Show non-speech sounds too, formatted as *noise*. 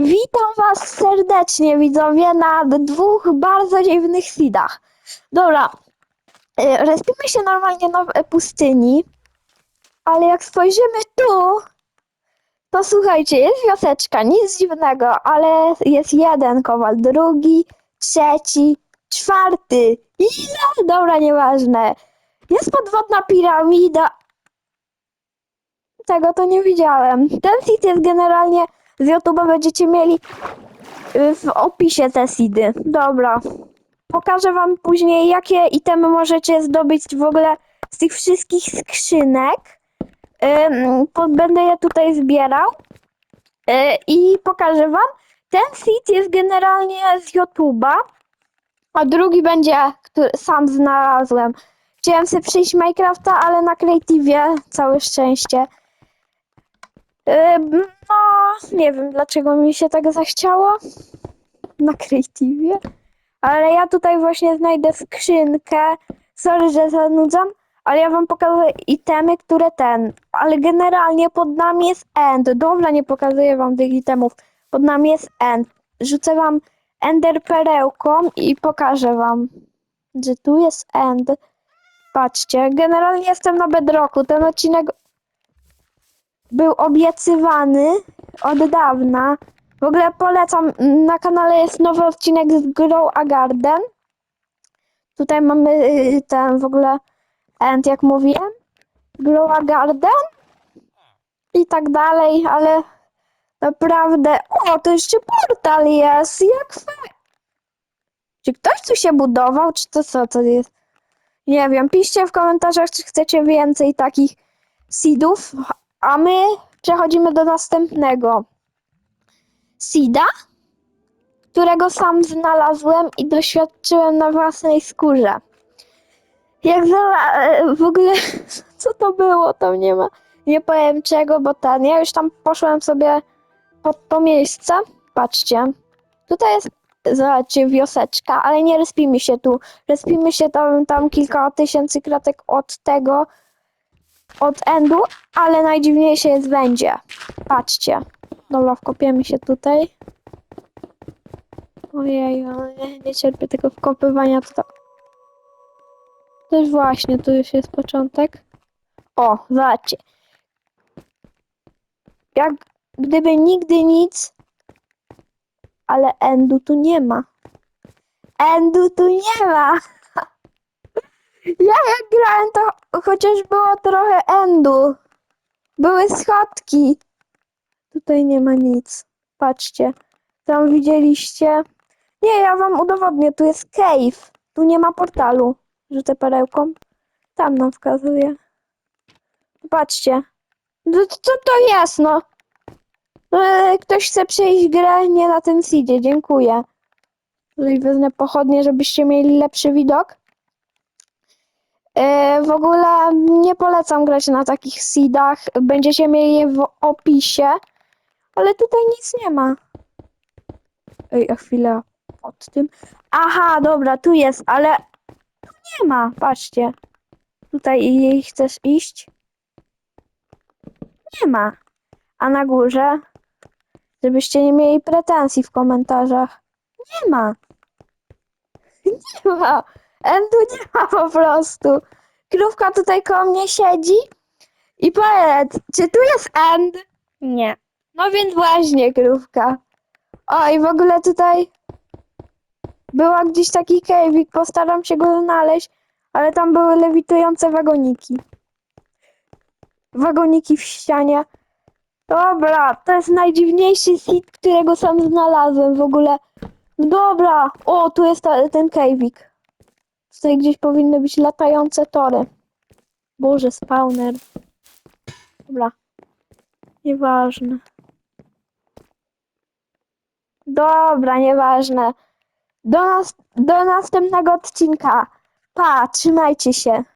Witam Was serdecznie, widzowie, na dwóch bardzo dziwnych seedach. Dobra, y, respimy się normalnie na pustyni, ale jak spojrzymy tu, to słuchajcie, jest wioseczka, nic dziwnego, ale jest jeden kowal, drugi, trzeci, czwarty. Ile? Dobra, nieważne. Jest podwodna piramida. Tego to nie widziałem. Ten seed jest generalnie z YouTube'a będziecie mieli y, w opisie te seedy. Dobra. Pokażę wam później, jakie itemy możecie zdobyć w ogóle z tych wszystkich skrzynek. Będę je tutaj zbierał. Y, I pokażę wam. Ten seed jest generalnie z YouTube'a, a drugi będzie, który sam znalazłem. Chciałem sobie przyjść Minecrafta, ale na Creative'ie całe szczęście. Ym, No, nie wiem dlaczego mi się tak zachciało na Creative'ie, ale ja tutaj właśnie znajdę skrzynkę. Sorry, że zanudzam, ale ja wam pokażę itemy, które ten. Ale generalnie pod nami jest end. Dobra, nie pokazuję wam tych itemów. Pod nami jest end. Rzucę wam ender perełką i pokażę wam, że tu jest end. Patrzcie, generalnie jestem na bedrocku. Ten odcinek był obiecywany od dawna. W ogóle polecam, na kanale jest nowy odcinek z Grow a Garden. Tutaj mamy y, ten w ogóle end, jak mówiłem. Grow a Garden i tak dalej, ale naprawdę... O, to jeszcze portal jest, jak fajnie. Czy ktoś tu się budował, czy to co to jest? Nie wiem, piszcie w komentarzach, czy chcecie więcej takich seedów, a my przechodzimy do następnego. Seeda, którego sam znalazłem i doświadczyłem na własnej skórze. Jak za, e, w ogóle, *laughs* co to było, tam nie ma, nie powiem czego, bo ten, ja już tam poszłem sobie pod to miejsce, patrzcie, tutaj jest, zobaczcie, wioseczka, ale nie respimy się tu, respimy się tam, tam kilka tysięcy kratek od tego, od endu, ale najdziwniejsze jest będzie. Patrzcie. Dobra, wkopiemy się tutaj. Ojej, nie, nie cierpię tego wkopywania tutaj. Też właśnie, tu już jest początek. O, zobaczcie. Jak gdyby nigdy nic, ale endu tu nie ma. Endu tu nie ma. Ja jak grałem, to chociaż było trochę endu. Były schodki. Tutaj nie ma nic. Patrzcie. Tam widzieliście. Nie, ja wam udowodnię. Tu jest cave. Tu nie ma portalu. Rzucę perełką. Tam nam wskazuje. Patrzcie. No Co to jest, no? E, Ktoś chce przejść grę nie na tym seedzie. Dziękuję. Tutaj wezmę pochodnie, żebyście mieli lepszy widok. E, W ogóle nie polecam grać na takich seedach. Będziecie mieli je w opisie. Ale tutaj nic nie ma. Ej, a chwilę. Pod tym. Aha, dobra, tu jest, ale tu nie ma. Patrzcie. Tutaj jej chcesz iść? Nie ma. A na górze? Żebyście nie mieli pretensji w komentarzach. Nie ma. *laughs* Nie ma. Endu nie ma po prostu. Krówka tutaj koło mnie siedzi i powiedz, czy tu jest end? Nie. No więc właśnie, krówka. O, i w ogóle tutaj była gdzieś taki cave'ik, postaram się go znaleźć, ale tam były lewitujące wagoniki. Wagoniki w ścianie. Dobra, to jest najdziwniejszy seed, którego sam znalazłem w ogóle. Dobra, o, tu jest ta, ten cave'ik. Tutaj gdzieś powinny być latające tory. Boże, spawner. Dobra. Nieważne. Dobra, nieważne. Do, nas, do następnego odcinka. Pa, trzymajcie się.